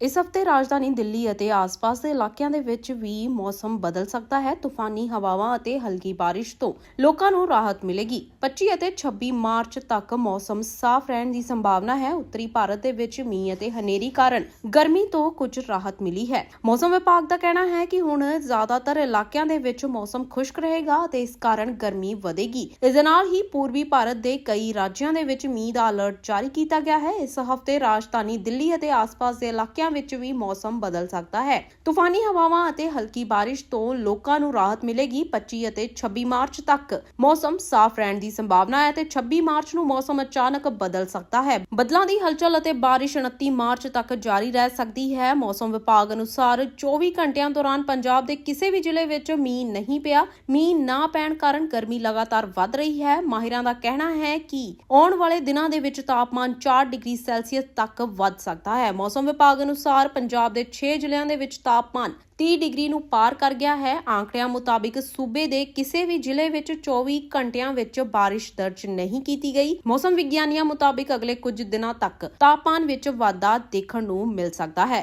ਇਸ ਹਫ਼ਤੇ ਰਾਜਧਾਨੀ ਦਿੱਲੀ ਅਤੇ ਆਸ-ਪਾਸ ਦੇ ਇਲਾਕਿਆਂ ਦੇ ਵਿੱਚ ਵੀ ਮੌਸਮ ਬਦਲ ਸਕਦਾ ਹੈ। ਤੂਫਾਨੀ ਹਵਾਵਾਂ ਅਤੇ ਹਲਕੀ ਬਾਰਿਸ਼ ਤੋਂ ਲੋਕਾਂ ਨੂੰ ਰਾਹਤ ਮਿਲੇਗੀ। 25 ਅਤੇ 26 ਮਾਰਚ ਤੱਕ ਮੌਸਮ ਸਾਫ਼ ਰਹਿਣ ਦੀ ਸੰਭਾਵਨਾ ਹੈ। ਉੱਤਰੀ ਭਾਰਤ ਦੇ ਵਿੱਚ ਮੀਂਹ ਅਤੇ ਹਨੇਰੀ ਕਾਰਨ ਗਰਮੀ ਤੋਂ ਕੁਝ ਰਾਹਤ ਮਿਲੀ ਹੈ। ਮੌਸਮ ਵਿਭਾਗ ਦਾ ਕਹਿਣਾ ਹੈ ਕਿ ਹੁਣ ਜ਼ਿਆਦਾਤਰ ਇਲਾਕਿਆਂ ਦੇ ਵਿੱਚ ਮੌਸਮ ਖੁਸ਼ਕ ਰਹੇਗਾ ਅਤੇ ਇਸ ਕਾਰਨ ਗਰਮੀ ਵਧੇਗੀ। ਇਸ ਦੇ ਨਾਲ ਹੀ ਪੂਰਬੀ ਭਾਰਤ ਦੇ ਕਈ ਰਾਜਾਂ ਦੇ ਵਿੱਚ ਮੀਂਹ ਦਾ ਅਲਰਟ ਜਾਰੀ ਕੀਤਾ ਗਿਆ ਹੈ। ਇਸ ਹਫ਼ਤੇ ਰਾਜਧਾਨੀ ਦਿੱਲੀ ਅਤੇ ਆਸ-ਪਾਸ ਦੇ ਇਲਾਕਿਆਂ ਵਿੱਚ ਵੀ ਮੌਸਮ ਬਦਲ ਸਕਦਾ ਹੈ। ਤੂਫਾਨੀ ਹਵਾਵਾਂ ਅਤੇ ਹਲਕੀ ਬਾਰਿਸ਼ ਤੋਂ ਲੋਕਾਂ ਨੂੰ ਰਾਹਤ ਮਿਲੇਗੀ 25 ਅਤੇ 26 ਮਾਰਚ ਤੱਕ। ਮੌਸਮ ਸਾਫ਼ ਰਹਿਣ ਦੀ ਸੰਭਾਵਨਾ ਹੈ ਤੇ 26 ਮਾਰਚ ਨੂੰ ਮੌਸਮ ਅਚਾਨਕ ਬਦਲ ਸਕਦਾ ਹੈ। ਬੱਦਲਾਂ ਦੀ ਹਲਚਲ ਅਤੇ ਬਾਰਿਸ਼ 29 ਮਾਰਚ ਤੱਕ ਜਾਰੀ ਰਹਿ ਸਕਦੀ ਹੈ। ਮੌਸਮ ਵਿਭਾਗ ਅਨੁਸਾਰ 24 ਘੰਟਿਆਂ ਦੌਰਾਨ ਪੰਜਾਬ ਦੇ ਕਿਸੇ ਵੀ ਜ਼ਿਲ੍ਹੇ ਵਿੱਚ ਮੀਂਹ ਨਹੀਂ ਪਿਆ। ਮੀਂਹ ਨਾ ਪੈਣ ਕਾਰਨ ਗਰਮੀ ਲਗਾਤਾਰ ਵੱਧ ਰਹੀ ਹੈ। ਮਾਹਿਰਾਂ ਦਾ ਕਹਿਣਾ ਹੈ ਕਿ ਆਉਣ ਵਾਲੇ ਦਿਨਾਂ ਦੇ ਵਿੱਚ ਤਾਪਮਾਨ 4 ਡਿਗਰੀ ਸੈਲਸੀਅਸ ਤੱਕ ਵੱਧ ਸਕਦਾ ਹੈ। ਮੌਸਮ ਵਿਭਾਗ ਅਨੁਸਾਰ ਪੰਜਾਬ ਦੇ 6 ਜ਼ਿਲ੍ਹਿਆਂ ਦੇ ਵਿੱਚ ਤਾਪਮਾਨ 30 ਡਿਗਰੀ ਨੂੰ ਪਾਰ ਕਰ ਗਿਆ ਹੈ। ਆંકੜਿਆਂ ਮੁਤਾਬਿਕ ਸੂਬੇ ਦੇ ਕਿਸੇ ਵੀ ਜ਼ਿਲ੍ਹੇ ਵਿੱਚ 24 ਘੰਟਿਆਂ ਵਿੱਚ ਬਾਰਿਸ਼ ਦਰਜ ਨਹੀਂ ਕੀਤੀ ਗਈ। ਮੌਸਮ ਵਿਗਿਆਨੀਆਂ ਮੁਤਾਬਿਕ ਅਗਲੇ ਕੁਝ ਦਿਨਾਂ ਤੱਕ ਤਾਪਮਾਨ ਵਿੱਚ ਵਾਧਾ ਦੇਖਣ ਨੂੰ ਮਿਲ ਸਕਦਾ ਹੈ।